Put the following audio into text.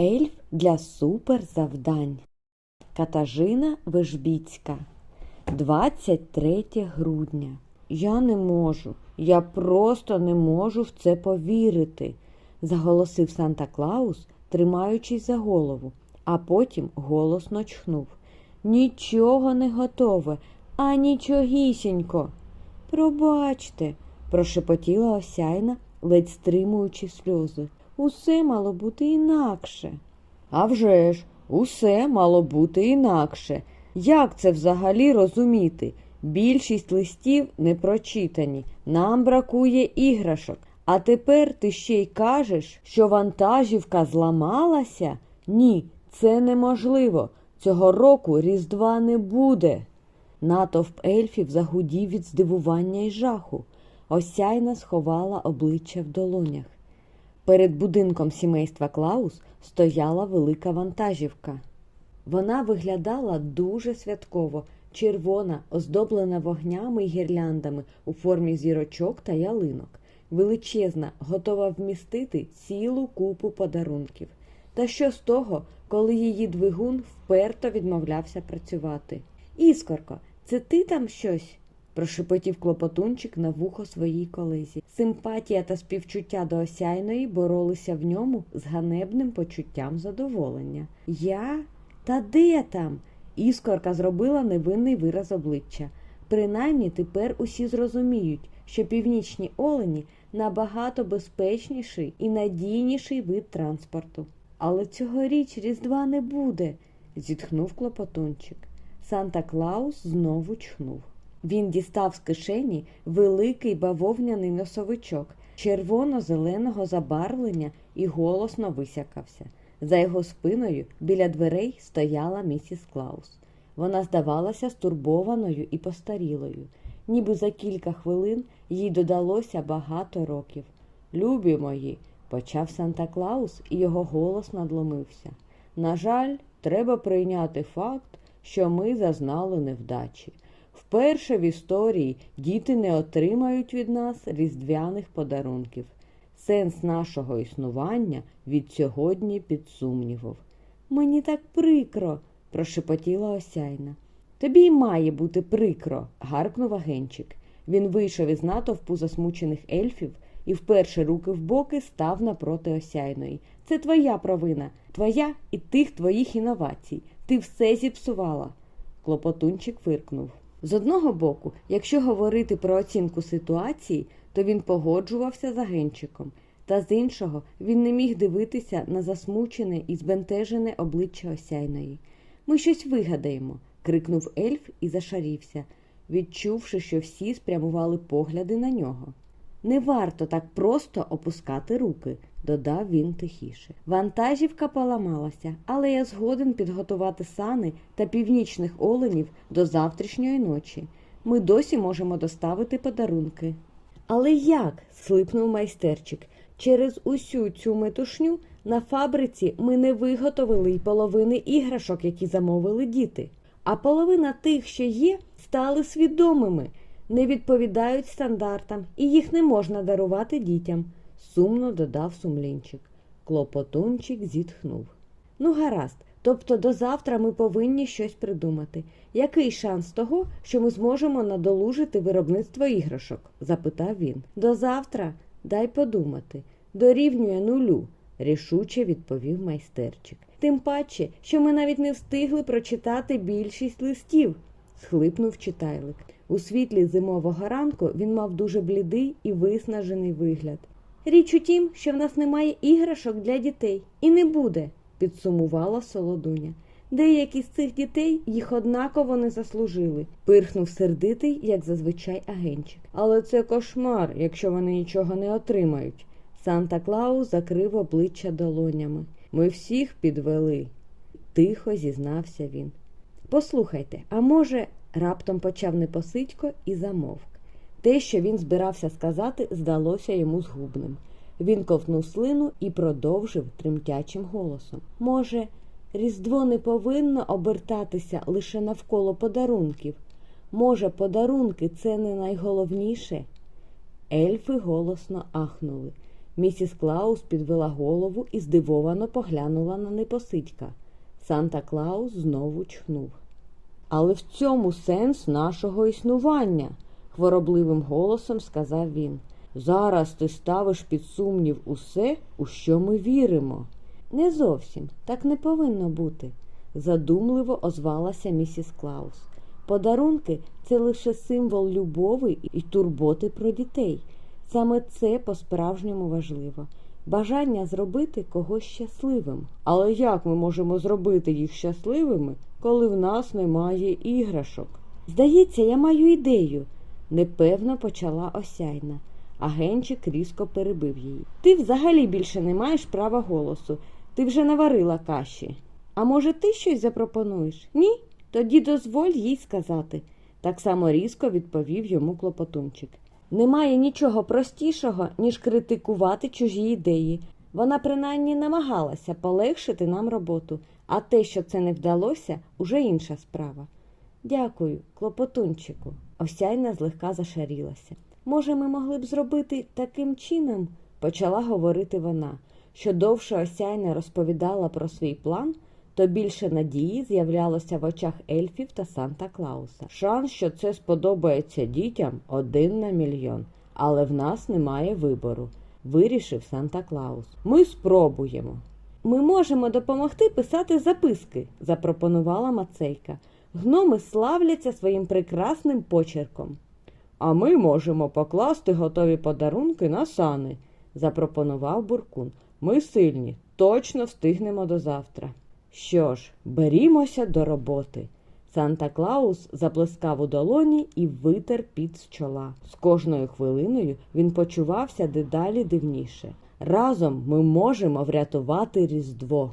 Ельф для суперзавдань. Катажина Вежбіцька. 23 грудня. Я не можу. Я просто не можу в це повірити, заголосив Санта Клаус, тримаючись за голову, а потім голосно чхнув. Нічого не готове, а нічогісінько. Пробачте, прошепотіла осяйна, ледь стримуючи сльози. Усе мало бути інакше. «А вже ж, усе мало бути інакше. Як це взагалі розуміти? Більшість листів не прочитані, нам бракує іграшок. А тепер ти ще й кажеш, що вантажівка зламалася? Ні, це неможливо. Цього року Різдва не буде. Натовп ельфів загудів від здивування й жаху. Осяйна сховала обличчя в долонях. Перед будинком сімейства Клаус стояла велика вантажівка. Вона виглядала дуже святково, червона, оздоблена вогнями й гірляндами у формі зірочок та ялинок, величезна, готова вмістити цілу купу подарунків. Та що з того, коли її двигун вперто відмовлявся працювати? Іскорко, це ти там щось? Прошепотів клопотунчик на вухо своїй колезі. Симпатія та співчуття до осяйної боролися в ньому з ганебним почуттям задоволення. Я? Та де там? Іскорка зробила невинний вираз обличчя. Принаймні тепер усі зрозуміють, що північні олені набагато безпечніший і надійніший вид транспорту. Але цьогоріч Різдва не буде, зітхнув клопотунчик. Санта Клаус знову чхнув. Він дістав з кишені великий бавовняний носовичок червоно-зеленого забарвлення і голосно висякався. За його спиною біля дверей стояла місіс Клаус. Вона здавалася стурбованою і постарілою, ніби за кілька хвилин їй додалося багато років. Любі мої, почав Санта Клаус, і його голос надломився. На жаль, треба прийняти факт, що ми зазнали невдачі. Вперше в історії діти не отримають від нас різдвяних подарунків. Сенс нашого існування від сьогодні під сумнівом. Мені так прикро, прошепотіла осяйна. Тобі й має бути прикро, гаркнув агенчик. Він вийшов із натовпу засмучених ельфів і вперше руки в боки став напроти осяйної. Це твоя провина, твоя і тих твоїх інновацій. Ти все зіпсувала. Клопотунчик фиркнув. З одного боку, якщо говорити про оцінку ситуації, то він погоджувався з агенчиком, та з іншого він не міг дивитися на засмучене і збентежене обличчя осяйної. Ми щось вигадаємо, крикнув ельф і зашарівся, відчувши, що всі спрямували погляди на нього. Не варто так просто опускати руки, додав він тихіше. Вантажівка поламалася, але я згоден підготувати сани та північних оленів до завтрашньої ночі. Ми досі можемо доставити подарунки. Але як? слипнув майстерчик. Через усю цю метушню на фабриці ми не виготовили й половини іграшок, які замовили діти. А половина тих, що є, стали свідомими, не відповідають стандартам, і їх не можна дарувати дітям, сумно додав сумлінчик. Клопотунчик зітхнув. Ну, гаразд, тобто до завтра ми повинні щось придумати. Який шанс того, що ми зможемо надолужити виробництво іграшок? запитав він. До завтра дай подумати. Дорівнює нулю, рішуче відповів майстерчик. Тим паче, що ми навіть не встигли прочитати більшість листів, схлипнув читайлик. У світлі зимового ранку він мав дуже блідий і виснажений вигляд. Річ у тім, що в нас немає іграшок для дітей, і не буде, підсумувала солодуня. Деякі з цих дітей їх однаково не заслужили, пирхнув сердитий, як зазвичай агенчик. Але це кошмар, якщо вони нічого не отримають. Санта Клаус закрив обличчя долонями. Ми всіх підвели, тихо зізнався він. Послухайте, а може, раптом почав Непосидько і замовк. Те, що він збирався сказати, здалося йому згубним. Він ковтнув слину і продовжив тремтячим голосом. Може, Різдво не повинно обертатися лише навколо подарунків. Може, подарунки це не найголовніше? Ельфи голосно ахнули. Місіс Клаус підвела голову і здивовано поглянула на непосидька. Санта Клаус знову чхнув. Але в цьому сенс нашого існування, хворобливим голосом сказав він. Зараз ти ставиш під сумнів усе, у що ми віримо. Не зовсім, так не повинно бути, задумливо озвалася місіс Клаус. Подарунки це лише символ любові і турботи про дітей. Саме це по-справжньому важливо. Бажання зробити когось щасливим. Але як ми можемо зробити їх щасливими, коли в нас немає іграшок? Здається, я маю ідею, непевно почала осяйна. Агенчик різко перебив її. Ти взагалі більше не маєш права голосу. Ти вже наварила каші. А може, ти щось запропонуєш? Ні? Тоді дозволь їй сказати. Так само різко відповів йому клопотунчик. Немає нічого простішого, ніж критикувати чужі ідеї. Вона принаймні намагалася полегшити нам роботу, а те, що це не вдалося, уже інша справа. Дякую, клопотунчику. Осяйна злегка зашарілася. Може, ми могли б зробити таким чином, почала говорити вона. Що довше осяйна розповідала про свій план, то більше надії з'являлося в очах ельфів та Санта Клауса. Шанс, що це сподобається дітям, один на мільйон, але в нас немає вибору, вирішив Санта Клаус. Ми спробуємо. Ми можемо допомогти писати записки, запропонувала Мацейка. Гноми славляться своїм прекрасним почерком. А ми можемо покласти готові подарунки на сани, запропонував Буркун. Ми сильні, точно встигнемо до завтра. Що ж, берімося до роботи. Санта Клаус заплескав у долоні і витер під з чола. З кожною хвилиною він почувався дедалі дивніше. Разом ми можемо врятувати Різдво.